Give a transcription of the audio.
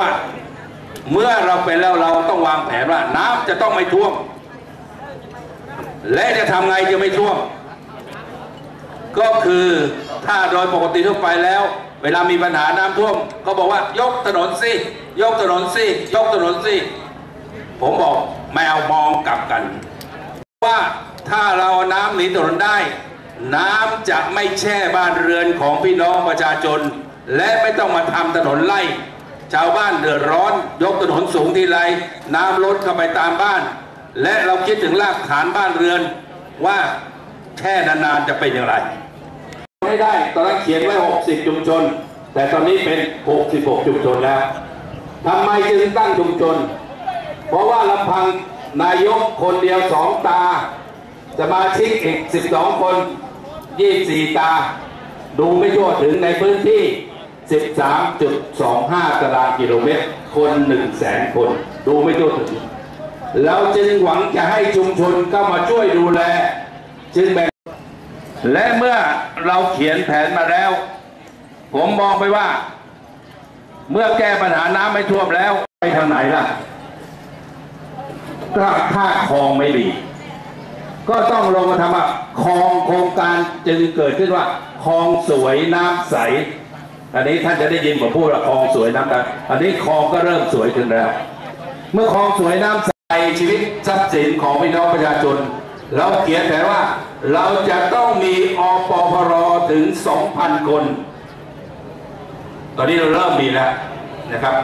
ว่าเมื่อเราเป็นแล้วเราต้องวางแผนว่า น้ำจะต้องไม่ท่วม และจะทำไงจะไม่ท่วม ก็คือถ้าโดยปกติทั่วไปแล้ว เวลามีปัญหาน้ำท่วม ก็บอกว่ายกถนนสิยกถนนสิยกถนนสิผมบอกแมวมองกลับกัน ว่าถ้าเราน้ำหนีถนนได้ น้ำจะไม่แช่บ้านเรือนของพี่น้องประชาชน และไม่ต้องมาทำถนนไล่ ชาวบ้านเดือดร้อน ยกถนนสูงทีไรน้ำลดเข้าไปตามบ้าน และเราคิดถึงรากฐานบ้านเรือนว่าแช่นานๆจะเป็นอย่างไรไม่ได้ตอนนั้นเขียนไว้ 60 ชุมชน แต่ตอนนี้เป็น 66 ชุมชนแล้วทำไมจึงตั้งชุมชน เพราะว่าลำพังนายกคนเดียวสองตา สมาชิกอีก 12 คน 24 ตา ดูไม่ทั่วถึงในพื้นที่ 13.25 ตารางกิโลเมตร คน1 0 0 0 0แสนคน ดูไม่ทั่วถึง เราจึงหวังจะให้ชุมชนเข้ามาช่วยดูแล จึงแบ่ง และเมื่อเราเขียนแผนมาแล้ว ผมมองไปว่า เมื่อแก้ปัญหาน้ำไม่ท่วมแล้ว ไปทางไหนล่ะก็ถ้าคลองไม่ดี ก็ต้องลงมาทำว่าคลองโครงการจึงเกิดขึ้นว่าคลองสวยน้ำใส อันนี้ท่านจะได้ยินผมพูดว่าคลองสวยน้ำตาอันนี้คลองก็เริ่มสวยขึ้นแล้ว เมื่อคลองสวยน้ำใสชีวิตทรัพย์สินของพี่น้องประชาชน เราเขียนแต่ว่าเราจะต้องมีอปพรถึง 2,000 คน ตอนนี้เราเริ่มมีแล้วนะครับ